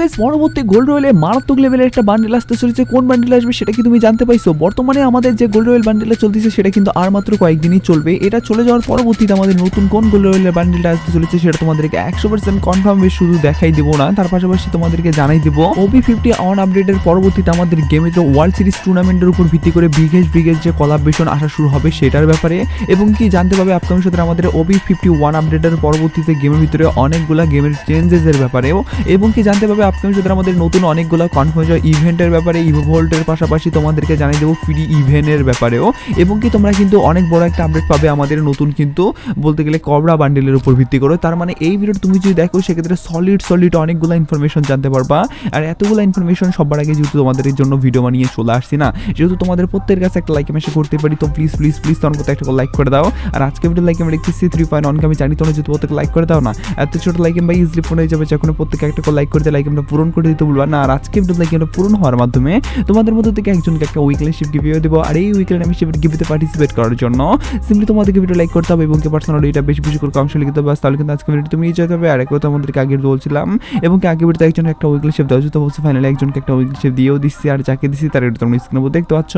Guys পরবর্তী gold রয়েলে মারাত্মক লেভেলের একটা বান্ডেল আসতে চলেছে। কোন বান্ডেল আসবে সেটা কি তুমি জানতে পাইছো? বর্তমানে আমাদের যে গোল্ড রয়েল বান্ডেলটা চলতেছে, সেটা কিন্তু আর মাত্র কয়েকদিনই চলবে। এটা চলে যাওয়ার পরবর্তীতে আমাদের নতুন কোন গোল্ড রয়েলের বান্ডেলটা আসতে চলেছে, সেটা তোমাদেরকে একশো পার্সেন্ট কনফার্ম শুধু দেখাই দিব না। তার পাশাপাশি তোমাদেরকে জানাই দিব ওবি ফিফটি অন আপডেটের পরবর্তীতে আমাদের গেমে তো ওয়ার্ল্ড সিরিজ টুর্নামেন্টের উপর ভিত্তি করে বিগেজ বিগেজ যে কলাবেশন আসা শুরু হবে, সেটার ব্যাপারে। এবং কি জানতে পারবে আপকামিং সাথে আমাদের ওবি ফিফটি ওয়ান আপডেটের পরবর্তীতে গেমের ভিতরে অনেকগুলা গেমের চেঞ্জেসের ব্যাপারেও। এবং কি জানতে পারবে আপকামিং সাথে আমাদের নতুন অনেকগুলো কনফার্ম ইভেন্টের ব্যাপারে ইভোল্টের পাশাপাশি তোমাদেরকে জানিয়ে দেবো ফ্রি ইভেন্টের ব্যাপারেও। এবং কি তোমরা কিন্তু অনেক বড় একটা আপডেট পাবে আমাদের নতুন কিন্তু, বলতে গেলে কবরা বান্ডেলের উপর ভিত্তি করে। তার মানে এই ভিডিও তুমি যদি দেখো, সেক্ষেত্রে সলিড সলিড অনেকগুলো ইনফরমেশন জানতে পারবা। আর এতগুলো ইনফরমেশন সবার আগে যেহেতু তোমাদের জন্য ভিডিও বানিয়ে চলে আসছি না, যেহেতু তোমাদের প্রত্যেকের কাছে একটা লাইক মেসে করতে পারি, তো প্লিজ প্লিজ প্লিজ তোমার একটা লাইক করে দাও। আর আজকে ভিডিও লাইক আমি দেখতেছি থ্রি পয়েন্ট অনকে আমি জানি তোমরা যদি প্রত্যেক লাইক করে দাও না। এত ছোট লাইক বা ইজিলি ফোন হয়ে যাবে যখন প্রত্যেকে একটা করে লাইক করতে লাইক আমরা পূরণ করে দিতে বলবা। না, আর আজকে ভিডিও লাইক আমরা পূরণ হওয়ার মাধ্যমে তোমাদের মধ্যে থেকে একজনকে একটা উইকলি শিফট গিভিও দেবো। আর এই উইকলি আমি শিফট গিভিতে পার্টিসিপেট করার জন্য সিম্পলি তোমাদেরকে ভিডিও লাইক করতে হবে এবং কি পার্সোনালি এটা বেশি বেশি করে অংশ লিখতে হবে। তাহলে কিন্তু আজকে ভিডিও তুমি নিয়ে যেতে হবে আর এক কথা আগে বলছিলাম, এবং আগে ভিডিওতে একজন একটা উইকলি শিফট দেওয়া তো বলছে ফাইনালি একজনকে একটা উইকলি শিফট দিয়েও দিচ্ছি। আর যাকে দিচ্ছি তার এটা তোমরা স্ক্রিনে দেখতে পাচ্ছ।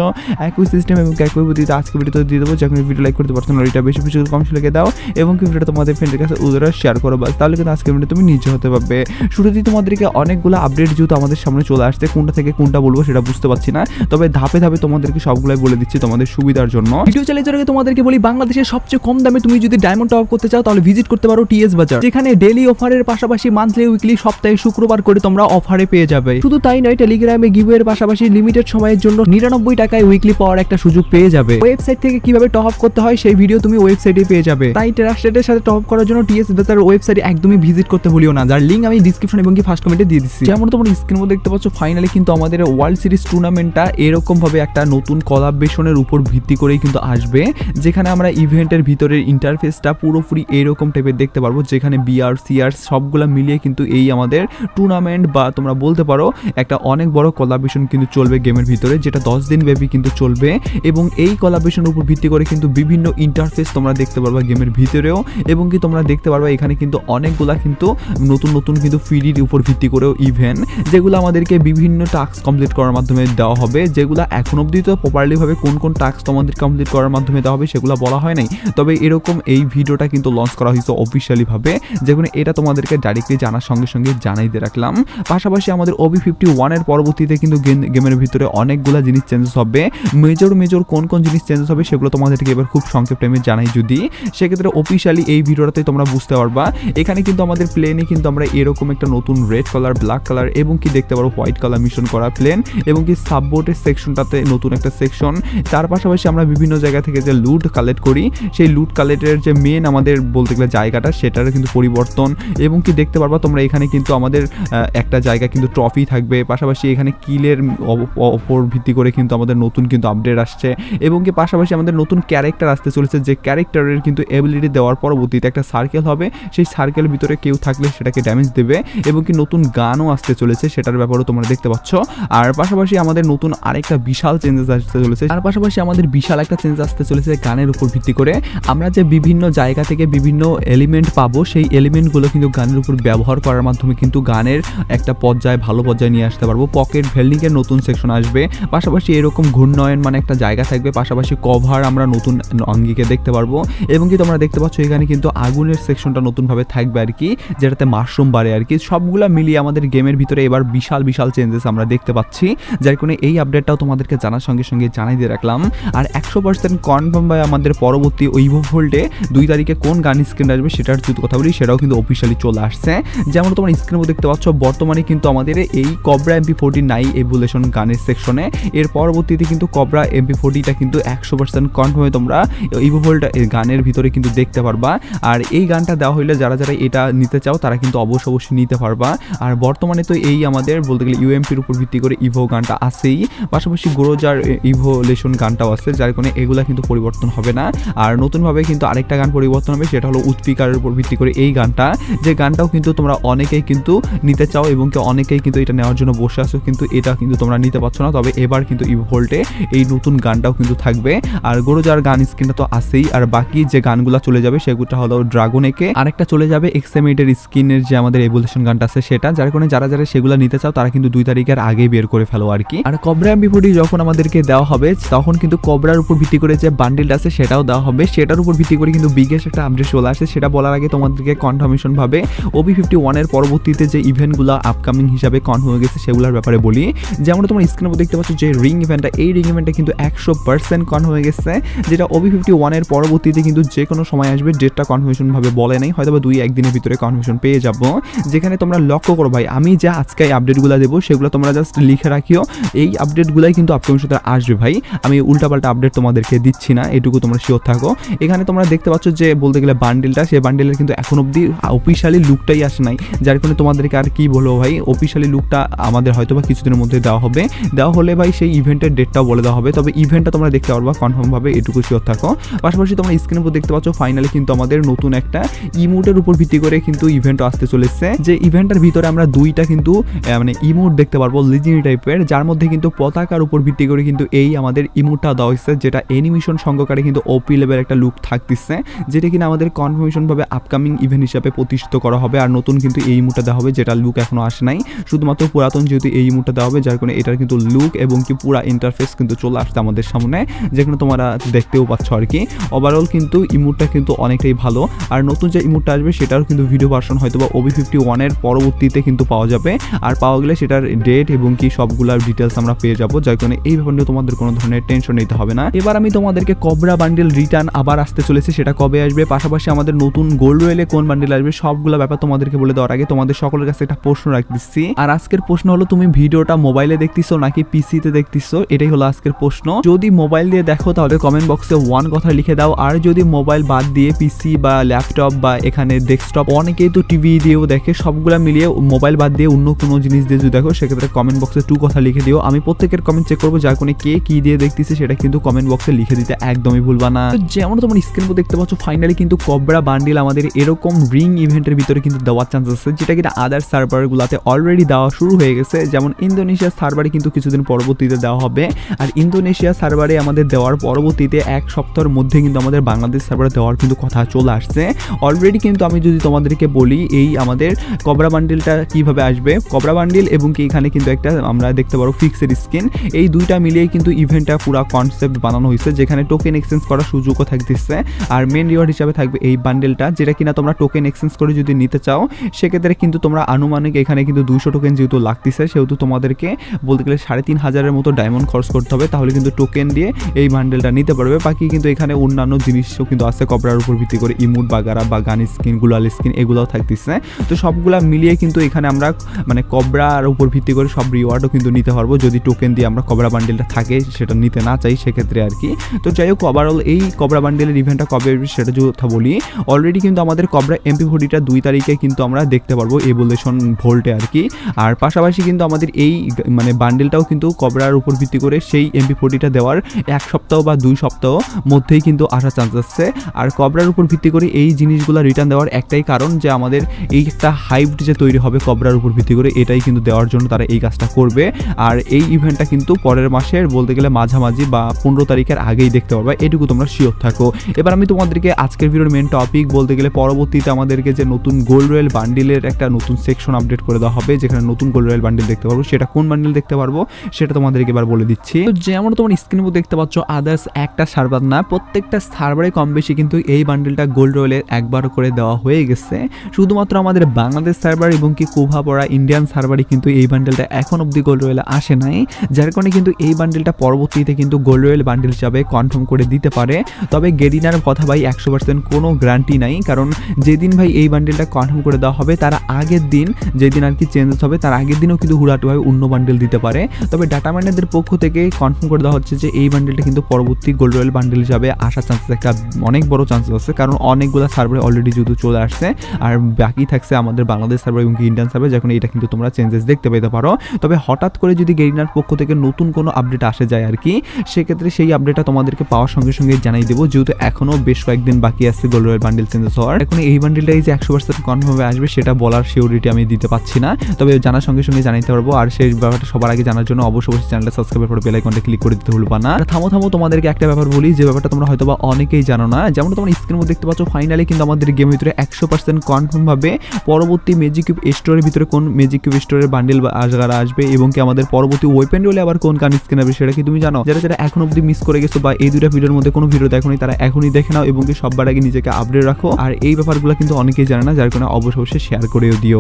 একই সিস্টেম এবং একই পদ্ধতিতে আজকে ভিডিওতে দিয়ে দেবো। যখন ভিডিও লাইক করতে পার্সোনালি এটা বেশি বেশি করে অংশ লিখে দাও এবং ভিডিওটা তোমাদের ফ্রেন্ডের কাছে উদারা শেয়ার করো। বাস, তাহলে কিন্তু আজকে ভিডিও তুমি নিজে হতে পারবে। শুরুতেই তোমাদেরকে অনেকগুলো আপডেট যেহেতু আমাদের সামনে চলে আসছে, কোনটা থেকে কোনটা বলব সেটা বুঝতে পারছি না। তবে ধাপে ধাপে তোমাদেরকে সবগুলাই বলে দিচ্ছি তোমাদের সুবিধার জন্য। ভিডিও যাওয়ার আগে তোমাদেরকে বলি, বাংলাদেশের সবচেয়ে কম দামে তুমি যদি ডায়মন্ড টপ করতে চাও, তাহলে ভিজিট করতে পারো টিএস বাজার যেখানে ডেলি অফারের পাশাপাশি মান্থলি উইকলি সপ্তাহে শুক্রবার করে তোমরা অফারে পেয়ে যাবে। শুধু তাই নয় টেলিগ্রামে গিভের পাশাপাশি লিমিটেড সময়ের জন্য নিরানব্বই টাকায় উইকলি পাওয়ার একটা সুযোগ পেয়ে যাবে। ওয়েবসাইট থেকে কীভাবে টপ করতে হয়, সেই ভিডিও তুমি ওয়েবসাইটে পেয়ে যাবে। তাই ট্রাস্টেডের সাথে টপ করার জন্য টিএস বাজার ওয়েবসাইট একদমই ভিজিট করতে ভুলিও না। যার লিঙ্ক আমি ডিসক্রিপশন এবং কি ফার্স্ট কমেন্টে দিয়ে দিচ্ছি। যেমন তোমরা স্ক্রিনের মধ্যে দেখতে পাচ্ছ ফাইনালি কিন্তু আমাদের ওয়ার্ল্ড সিরিজ টুর্নামেন্টটা এরকম ভাবে একটা নতুন কলাবেশনের উপর ভিত্তি করেই কিন্তু আসবে, যেখানে আমরা ইভেন্টের ভিতরের ইন্টারফেসটা পুরোপুরি এরকম টাইপের দেখতে পারব, যেখানে বিআর সিআর সবগুলো মিলিয়ে কিন্তু এই আমাদের টুর্নামেন্ট বা তোমরা বলতে পারো, একটা অনেক বড় কলাবেশন কিন্তু চলবে গেমের ভিতরে, যেটা দশ দিন ব্যাপী কিন্তু চলবে। এবং এই কলাবেশনের উপর ভিত্তি করে কিন্তু বিভিন্ন ইন্টারফেস তোমরা দেখতে পারবা গেমের ভিতরেও, এবং কি তোমরা দেখতে পারবা এখানে কিন্তু অনেকগুলা কিন্তু নতুন নতুন কিন্তু ফ্রির উপর ভিত্তি করেও ইভেন্ট যেগুলো আমাদেরকে বিভিন্ন টাস্ক কমপ্লিট করার মাধ্যমে দেওয়া হবে, যেগুলো এখন অবধি তো প্রপারলিভাবে কোন কোন টাস্ক তোমাদের কমপ্লিট করার মাধ্যমে দেওয়া হবে সেগুলো বলা হয় নাই। তবে এরকম এই ভিডিওটা কিন্তু লঞ্চ করা হয়েছে অফিসিয়ালিভাবে যেখানে এটা তোমাদেরকে ডাইরেক্টলি জানার সঙ্গে সঙ্গে জানাই দিয়ে রাখলাম। পাশাপাশি আমাদের ওবি ফিফটি ওয়ানের পরবর্তীতে কিন্তু গেমের ভিতরে অনেকগুলো জিনিস চেঞ্জেস হবে। মেজর মেজর কোন কোন জিনিস চেঞ্জেস হবে সেগুলো তোমাদেরকে এবার খুব সংক্ষেপ টাইমে জানাই যদি। সেক্ষেত্রে অফিসিয়ালি এই ভিডিওটাতে তোমরা বুঝতে পারবা। এখানে কিন্তু আমাদের প্লেনে কিন্তু আমরা এরকম একটা নতুন রেড কালার ব্ল্যাক কালার এবং কি দেখতে পারো হোয়াইট কালার মিশন করা প্লেন এবং কি সাববোর্ডের সেকশনটাতে নতুন একটা সেকশন তার পাশাপাশি আমরা বিভিন্ন জায়গা থেকে যে লুট কালেক্ট করি, সেই লুট কালেক্টের যে মেন আমাদের বলতে গেলে জায়গাটা সেটার কিন্তু পরিবর্তন এবং কি দেখতে পারবা তোমরা এখানে কিন্তু আমাদের একটা জায়গা কিন্তু ট্রফি থাকবে। পাশাপাশি এখানে কিলের ওপর ভিত্তি করে কিন্তু আমাদের নতুন কিন্তু আপডেট আসছে এবং কি পাশাপাশি আমাদের নতুন ক্যারেক্টার আসতে চলেছে যে ক্যারেক্টারের কিন্তু এবিলিটি দেওয়ার পরবর্তীতে একটা সার্কেল হবে। সেই সার্কেলের ভিতরে কেউ থাকলে সেটাকে ড্যামেজ দেবে এবং কি নতুন গানও আসতে চলেছে, সেটার ব্যাপারেও তোমরা দেখতে পাচ্ছ। আর পাশাপাশি আমাদের নতুন আরেকটা বিশাল চেঞ্জেস আসতে চলেছে। তার পাশাপাশি আমাদের বিশাল একটা চেঞ্জ আসতে চলেছে গানের উপর ভিত্তি করে। আমরা যে বিভিন্ন জায়গা থেকে বিভিন্ন এলিমেন্ট পাবো, সেই এলিমেন্টগুলো কিন্তু গানের উপর ব্যবহার করার মাধ্যমে কিন্তু গানের একটা পর্যায়ে, ভালো পর্যায়ে নিয়ে আসতে পারব। পকেট ভেল্ডিংয়ের নতুন সেকশন আসবে। পাশাপাশি এরকম ঘূর্ণয়ন মানে একটা জায়গা থাকবে। পাশাপাশি কভার আমরা নতুন অঙ্গিকে দেখতে পারব। এবং কি তোমরা দেখতে পাচ্ছ, এখানে কিন্তু আগুনের সেকশনটা নতুনভাবে থাকবে আর কি, যেটাতে মাশরুম বাড়ে আর কি। সবগুলা মিলিয়ে আমাদের গেমের ভিতরে এবার বিশাল বিশাল চেঞ্জেস আমরা দেখতে পাচ্ছি। যার কারণে এই আপডেটটাও তোমাদেরকে জানার সঙ্গে সঙ্গে জানাই দিয়ে রাখলাম। আর একশো পার্সেন্ট কনফার্ম ভাই আমাদের পরবর্তী ওইভো ভোল্টে দুই তারিখে কোন গান স্ক্রিন আসবে সেটার যদি কথা বলি, সেটাও কিন্তু অফিসিয়ালি চলে আসছে। যেমন তোমার স্ক্রিনে দেখতে পাচ্ছ, বর্তমানে কিন্তু আমাদের এই কবরা এমপি ফোর্টি নাই এভুলেশন গানের সেকশনে এর পরবর্তীতে কিন্তু কবরা এমপি ফোর্টিটা কিন্তু একশো পার্সেন্ট কনফার্মে তোমরা ইভো ভোল্ট গানের ভিতরে কিন্তু দেখতে পারবা। আর এই গানটা দেওয়া হইলে যারা যারা এটা নিতে চাও, তারা কিন্তু অবশ্য অবশ্যই নিতে পারবা। আর বর্তমানে তো এই আমাদের বলতে গেলে ইউএমপির উপর ভিত্তি করে ইভো গানটা আছেই। পাশাপাশি গ্রোজার ইভোলেশন গানটাও আছে, যার কারণে এগুলা কিন্তু পরিবর্তন হবে না। আর নতুনভাবে কিন্তু আরেকটা গান পরিবর্তন হবে, সেটা হলো উৎপিকারের উপর ভিত্তি করে এই গানটা। যে গানটাও কিন্তু তোমরা অনেকেই কিন্তু নিতে চাও এবং অনেকেই কিন্তু এটা নেওয়ার জন্য বসে আসো কিন্তু এটা কিন্তু তোমরা নিতে পারছ না। তবে এবার কিন্তু ইভোল্টে এই নতুন গানটাও কিন্তু থাকবে। আর গোরোজার গান স্ক্রিনটা তো আছেই। আর বাকি যে গানগুলো চলে যাবে সেগুলো হলো ড্রাগন একে আরেকটা চলে যাবে এক্সএমএটের স্কিনের যে আমাদের এভলিউশন গানটা আছে, সেটা, যার যার কারণে যারা যারা সেগুলো নিতে চাও, তারা কিন্তু দুই তারিখের আগে বের করে ফেলো আর কি। আর কবরা এমবি ফোর্টি যখন আমাদেরকে দেওয়া হবে, তখন কিন্তু কবরার উপর ভিত্তি করে যে বান্ডিলটা আছে, সেটাও দেওয়া হবে। সেটার উপর ভিত্তি করে কিন্তু বিগেস্ট একটা আপডেট চলে আসে। সেটা বলার আগে তোমাদেরকে কনফার্মেশন ভাবে ওবি ফিফটি ওয়ানের পরবর্তীতে যে ইভেন্টগুলো আপকামিং হিসাবে কন হয়ে গেছে, সেগুলোর ব্যাপারে বলি। যেমন তোমরা স্ক্রিনে দেখতে পাচ্ছ যে রিং ইভেন্টটা এই রিং ইভেন্টটা কিন্তু একশো পার্সেন্ট কন হয়ে গেছে। যেটা ওবি ফিফটি ওয়ানের পরবর্তীতে কিন্তু যে কোনো সময় আসবে ডেটটা কনফার্মেশন ভাবে বলে নাই। হয়তো দুই একদিনের ভিতরে কনফার্মেশন পেয়ে যাব। যেখানে তোমরা লক্ষ্য করো ভাই, আমি যে আজকে এই আপডেটগুলো দেবো, সেগুলো তোমরা জাস্ট লিখে রাখিও। এই আপডেটগুলাই কিন্তু আপকামিং সাথে আসবে ভাই, আমি উল্টাপাল্টা আপডেট তোমাদেরকে দিচ্ছি না, এটুকু তোমরা শিওর থাকো। এখানে তোমরা দেখতে পাচ্ছ যে বলতে গেলে বান্ডিলটা সেই বান্ডিলের কিন্তু এখন অবধি অফিসিয়ালি লুকটাই আসে নাই, যার কারণে তোমাদেরকে আর কি বলব ভাই অফিসিয়ালি লুকটা আমাদের হয়তো বা কিছুদিনের মধ্যে দেওয়া হবে। দেওয়া হলে ভাই সেই ইভেন্টের ডেটটাও বলে দেওয়া হবে, তবে ইভেন্টটা তোমরা দেখতে পারবা কনফার্মভাবে এটুকু শিওর থাকো। পাশাপাশি তোমরা স্ক্রিনের উপর দেখতে পাচ্ছ ফাইনালি কিন্তু আমাদের নতুন একটা ইমোটের উপর ভিত্তি করে কিন্তু ইভেন্ট আসতে চলেছে। যে ইভেন্টের ভিতরে আমরা দুইটা কিন্তু মানে ইমোট দেখতে পারব লিজিনি টাইপের যার মধ্যে কিন্তু পতাকার উপর ভিত্তি করে কিন্তু এই আমাদের ইমোটটা দেওয়া হয়েছে, যেটা অ্যানিমেশন সঙ্গকারে কিন্তু ওপি লেভেল একটা লুক থাকতেছে, যেটা কিনা আমাদের কনফার্মেশন ভাবে আপকামিং ইভেন্ট হিসাবে প্রতিষ্ঠিত করা হবে, আর নতুন কিন্তু এই ইমোটটা দেওয়া হবে, যেটা লুক এখনও আসে নাই। শুধুমাত্র পুরাতন যেহেতু এই ইমোটটা দেওয়া হবে, যার কারণে এটার কিন্তু লুক এবং কি পুরা ইন্টারফেস কিন্তু চলে আসছে আমাদের সামনে, যেখানে তোমরা দেখতেও পাচ্ছ আর কি। ওভারঅল কিন্তু ইমোটটা কিন্তু অনেকটাই ভালো, আর নতুন যে ইমোটটা আসবে সেটার কিন্তু ভিডিও ভার্সন হয়তো বা ওবি ফিফটি ওয়ানের পরবর্তীতে কিন্তু পাওয়া যাবে। আর পাওয়া গেলে সেটার ডেট এবং কি সবগুলার ডিটেলস আমরা পেয়ে যাব। কারণে এই ব্যাপার নিয়ে তোমাদের কোনো ধরনের টেনশন নিতে হবে না। এবার আমি তোমাদেরকে কবরা বান্ডেল রিটার্ন আবার আসতে চলেছে, সেটা কবে আসবে? পাশাপাশি আমাদের নতুন গোল্ড রয়েলে কোন বান্ডেল আসবে? সবগুলো ব্যাপার তোমাদেরকে বলে দেওয়ার আগে তোমাদের সকলের কাছে একটা প্রশ্ন রাখতেছি। আর আজকের প্রশ্ন হলো, তুমি ভিডিওটা মোবাইলে দেখতেছো নাকি পিসিতে দেখতেছো? এটাই হলো আজকের প্রশ্ন। যদি মোবাইল দিয়ে দেখো, তাহলে কমেন্ট বক্সে ওয়ান কথা লিখে দাও। আর যদি মোবাইল বাদ দিয়ে পিসি বা ল্যাপটপ বা এখানে ডেস্কটপ অনেকেই তো টিভি দিয়েও দেখে, সবগুলা মিলিয়ে মোবাইল বাদ দিয়ে অন্য কোনো জিনিস দিয়ে যদি দেখো, সেক্ষেত্রে কমেন্ট বক্সে টু কথা লিখে দিও। আমি প্রত্যেকের কমেন্ট চেক করব, যার কোনো কে কি দিয়ে দেখতেছে, সেটা কিন্তু কমেন্ট বক্সে লিখে দিতে একদমই ভুলবা না। যেমন তোমার স্ক্রিন দেখতে পাচ্ছ ফাইনালি কিন্তু কবরা বান্ডিল আমাদের এরকম রিং ইভেন্টের ভিতরে কিন্তু দেওয়ার চান্স আছে, যেটা কিনা আদার সার্ভারগুলোতে অলরেডি দেওয়া শুরু হয়ে গেছে। যেমন ইন্দোনেশিয়ার সার্ভারে কিন্তু কিছুদিন পরবর্তীতে দেওয়া হবে। আর ইন্দোনেশিয়া সার্ভারে আমাদের দেওয়ার পরবর্তীতে এক সপ্তাহের মধ্যে কিন্তু আমাদের বাংলাদেশ সার্ভারে দেওয়ার কিন্তু কথা চলে আসছে। অলরেডি কিন্তু আমি যদি তোমাদেরকে বলি, এই আমাদের কবরা বান্ডিলটা কীভাবে আসবে কবরা বান্ডিল এবং কি এখানে কিন্তু একটা আমরা দেখতে পারো ফিক্সেড স্কিন এই দুইটা মিলিয়ে কিন্তু ইভেন্টটা পুরো কনসেপ্ট বানানো হয়েছে, যেখানে টোকেন এক্সচেঞ্জ করার সুযোগও থাকতেছে। আর মেন রিওয়ার্ড হিসাবে থাকবে এই বান্ডেলটা যেটা কিনা তোমরা টোকেন এক্সচেঞ্জ করে যদি নিতে চাও, সেক্ষেত্রে কিন্তু তোমরা আনুমানিক এখানে কিন্তু দুইশো টোকেন যেহেতু লাগতেছে, সেহেতু তোমাদেরকে বলতে গেলে সাড়ে তিন হাজারের মতো ডায়মন্ড খরচ করতে হবে, তাহলে কিন্তু টোকেন দিয়ে এই বান্ডেলটা নিতে পারবে। বাকি কিন্তু এখানে অন্যান্য জিনিসও কিন্তু আছে কবরার উপর ভিত্তি করে ইমুট বাগারা বা গান স্কিন গুলাল স্কিন এগুলোও থাকতেছে। তো সবগুলা মিলিয়ে কিন্তু এখানে আমরা মানে কবরার উপর ভিত্তি করে সব রিওয়ার্ডও কিন্তু নিতে পারব। যদি টোকেন দিয়ে আমরা কবরা বান্ডেলটা থাকে, সেটা নিতে না চাই, সেক্ষেত্রে আর কি। তো যাই হোক ওভারঅল এই কবরা বান্ডেলের ইভেন্টটা কবে সেটা যদি কথা বলি অলরেডি কিন্তু আমাদের কবরা এমপি ফোর্টিটা দুই তারিখে কিন্তু আমরা দেখতে পারব এভোলেশন ভোল্টে আর কি। আর পাশাপাশি কিন্তু আমাদের এই মানে বান্ডেলটাও কিন্তু কবরার উপর ভিত্তি করে সেই এমপি ফোর্টিটা দেওয়ার এক সপ্তাহ বা দুই সপ্তাহ মধ্যেই কিন্তু আসার চান্স আছে। আর কবরার উপর ভিত্তি করে এই জিনিসগুলো রিটার্ন দেওয়ার একটাই কারণ যে আমাদের এই একটা হাইপ যে তৈরি হবে কবরার উপর ভিত্তি করে এটাই কিন্তু দেওয়ার জন্য তারা এই কাজটা করবে। আর এই ইভেন্টটা কিন্তু পরের মাসের বলতে গেলে মাঝামাঝি বা পনেরো তারিখের আগেই দেখতে পারবে। এটুকু তোমরা শিওর থাকো। এবার আমি তোমাদেরকে আজকের ভিডিওর মেন টপিক বলতে গেলে পরবর্তীতে আমাদেরকে যে নতুন গোল্ড রয়েল বান্ডিলের একটা নতুন সেকশন আপডেট করে দেওয়া হবে, যেখানে নতুন গোল্ড রয়েল বান্ডিল দেখতে পারব, সেটা কোন বান্ডিল দেখতে পারব, সেটা তোমাদেরকে এবার বলে দিচ্ছি। তো যেমন তোমার স্ক্রিনের মধ্যে দেখতে পাচ্ছ আদার্স একটা সার্ভার না, প্রত্যেকটা সার্ভারে কম বেশি কিন্তু এই বান্ডিলটা গোল্ড রয়েলের একবার করে দেওয়া হয়ে গেছে। শুধুমাত্র আমাদের বাংলাদেশ সার্ভার এবং কি কোভা পড়া ইন্ডিয়ান সার্ভারে কিন্তু এই বান্ডেলটা এখন অবধি গোল্ড রয়েলে আসে নাই, যার কারণে কিন্তু এই বান্ডেলটা পরবর্তীতে কিন্তু গোল্ড রয়েল বান্ডেল হিসাবে কনফার্ম করে দিতে পারে। তবে গেরিনার কথা ভাই একশো পার্সেন্ট কোনো গ্যারান্টি নাই, কারণ যেদিন ভাই এই বান্ডেলটা কনফার্ম করে দেওয়া হবে, তার আগের দিন যেদিন আর কি চেঞ্জেস হবে, তার আগের দিনও কিন্তু হুড়াটুভাবে অন্য বান্ডেল দিতে পারে। তবে ডাটা মাইনারদের পক্ষ থেকে কনফার্ম করে দেওয়া হচ্ছে যে এই বান্ডেলটা কিন্তু পরবর্তী গোল্ড রয়েল বান্ডেল হিসাবে আসার চান্সেস একটা অনেক বড় চান্সেস আছে, কারণ অনেকগুলো সার্ভারে অলরেডি যেহেতু চলে আসছে, আর বাকি থাকছে আমাদের বাংলাদেশ সার্ভার এবং ইন্ডিয়ান সার্ভার যখন এটা কিন্তু তোমরা চেঞ্জেস দেখতে পেতে পারো। তবে হঠাৎ করে যদি গেরিনার পক্ষ থেকে নতুন কোনো আপডেট আসে যায় আর কি, সেক্ষেত্রে সেই আপডেটটা তোমাদেরকে পাওয়ার সঙ্গে সঙ্গে জানাই দেবো। যেহেতু এখনও বেশ কয়েকদিন বাকি আছে গোল্ড রয়েল বান্ডেল চেঞ্জেস হওয়ার। এখন এই বান্ডেলটাই যে একশো পার্সেন্ট কনফার্মে আসবে, সেটা বলার সিওরিটি আমি দিতে পারছি না। তবে জানার সঙ্গে সঙ্গে জানাইতে পারব। আর সেই ব্যাপারটা সবার আগে জানার জন্য অবশ্যই অবশ্যই চ্যানেলটা সাবস্ক্রাইব করে বেল আইকনটা ক্লিক করে দিতে ভুলবা না। থামো থামো, তোমাদেরকে একটা ব্যাপার বলি, যে ব্যাপারটা তোমরা হয়তো বা অনেকেই জানো না। যেমন তোমরা স্ক্রিনের দেখতে পাচ্ছ ফাইনালি কিন্তু আমাদের গেমের ভিতরে একশো পার্সেন্ট কনফার্ম ভাবে পরবর্তী ম্যাজিক কিউব স্টোরের ভিতরে কোন ম্যাজিক কিউব স্টোরের বান্ডেল আসগারা আসবে এবং কি আমাদের পরবর্তী ওয়েপেন রোলে আবার কোন গান স্কিন আসবে সেটা কি তুমি জানো? যারা যারা এখন অব্দি মিস করে গেছো বা এই দুটা ভিডিওর মধ্যে কোনো ভিডিও দেখোনি, তারা এখনই দেখে নাও এবং কি সববার আগে নিজেকে আপডেট রাখো। আর এই ব্যাপারগুলো কিন্তু অনেকেই জানে না, যার কারণে অবশ্যই শেয়ার করেও দিও।